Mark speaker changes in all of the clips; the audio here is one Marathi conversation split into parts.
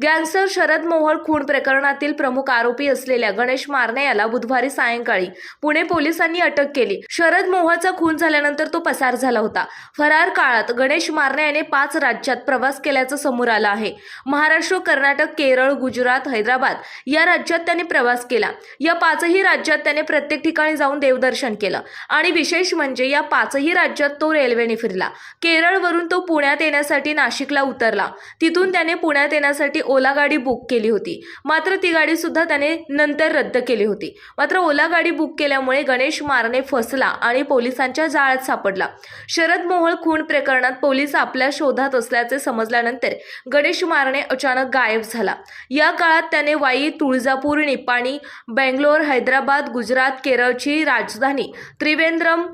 Speaker 1: गँगस्टर शरद मोहोळ खून प्रकरणातील प्रमुख आरोपी असलेल्या गणेश मारणे याला बुधवारी सायंकाळी पुणे पोलिसांनी अटक केली. शरद मोहोळचा खून झाल्यानंतर तो पसार झाला होता. फरार काळात गणेश मारणे याने पाच राज्यात प्रवास केल्याचं समोर आलं आहे. महाराष्ट्र कर्नाटक केरळ गुजरात हैदराबाद या राज्यात त्याने प्रवास केला. या पाचही राज्यात त्याने प्रत्येक ठिकाणी जाऊन देवदर्शन केलं. आणि विशेष म्हणजे या पाचही राज्यात तो रेल्वेने फिरला. केरळवरून तो पुण्यात येण्यासाठी नाशिकला उतरला. तिथून त्याने पुण्यात येण्यासाठी ओला गाडी बुक केली होती. मात्र ती गाडी सुद्धा त्याने नंतर रद्द केली होती. मात्र ओला गाडी बुक केल्यामुळे गणेश मारने फसला आणि पोलिसांच्या जाळ्यात सापडला. शरद मोहोळ खून प्रकरणात पोलीस आपल्या शोधात असल्याचे समजल्यानंतर गणेश मारणे अचानक गायब झाला. या काळात त्याने वाई तुळजापूर निपाणी बेंगलोर हैदराबाद गुजरात केरळची राजधानी त्रिवेंद्रम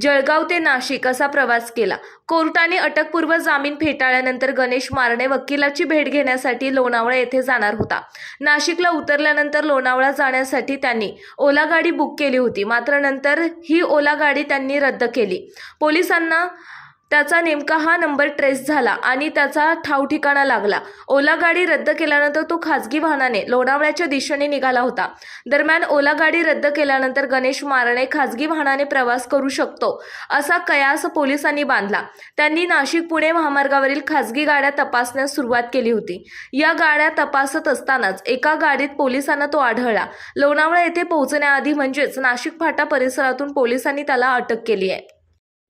Speaker 1: जळगाव ते नाशिक असा प्रवास केला. कोर्टाने अटकपूर्व जामीन फेटाळल्यानंतर गणेश मारणे वकिलाची भेट घेण्यासाठी लोणावळा येथे जाणार होता. नाशिकला उतरल्यानंतर लोणावळा जाण्यासाठी त्यांनी ओला गाडी बुक केली होती. मात्र नंतर ही ओला गाडी त्यांनी रद्द केली. पोलिसांना त्याचा नेमका हा नंबर ट्रेस झाला आणि त्याचा ठाव ठिकाणा लागला. ओला गाडी रद्द केल्यानंतर तो खासगी वाहनाने लोणावळ्याच्या दिशेने निघाला होता. दरम्यान ओला गाडी रद्द केल्यानंतर गणेश मारणे खासगी वाहनाने प्रवास करू शकतो असा कयास पोलिसांनी बांधला. त्यांनी नाशिक पुणे महामार्गावरील खासगी गाड्या तपासण्यास सुरुवात केली होती. या गाड्या तपासत असतानाच एका गाडीत पोलिसांना तो आढळला. लोणावळा येथे पोहोचण्याआधी म्हणजेच नाशिक फाटा परिसरातून पोलिसांनी त्याला अटक केली आहे.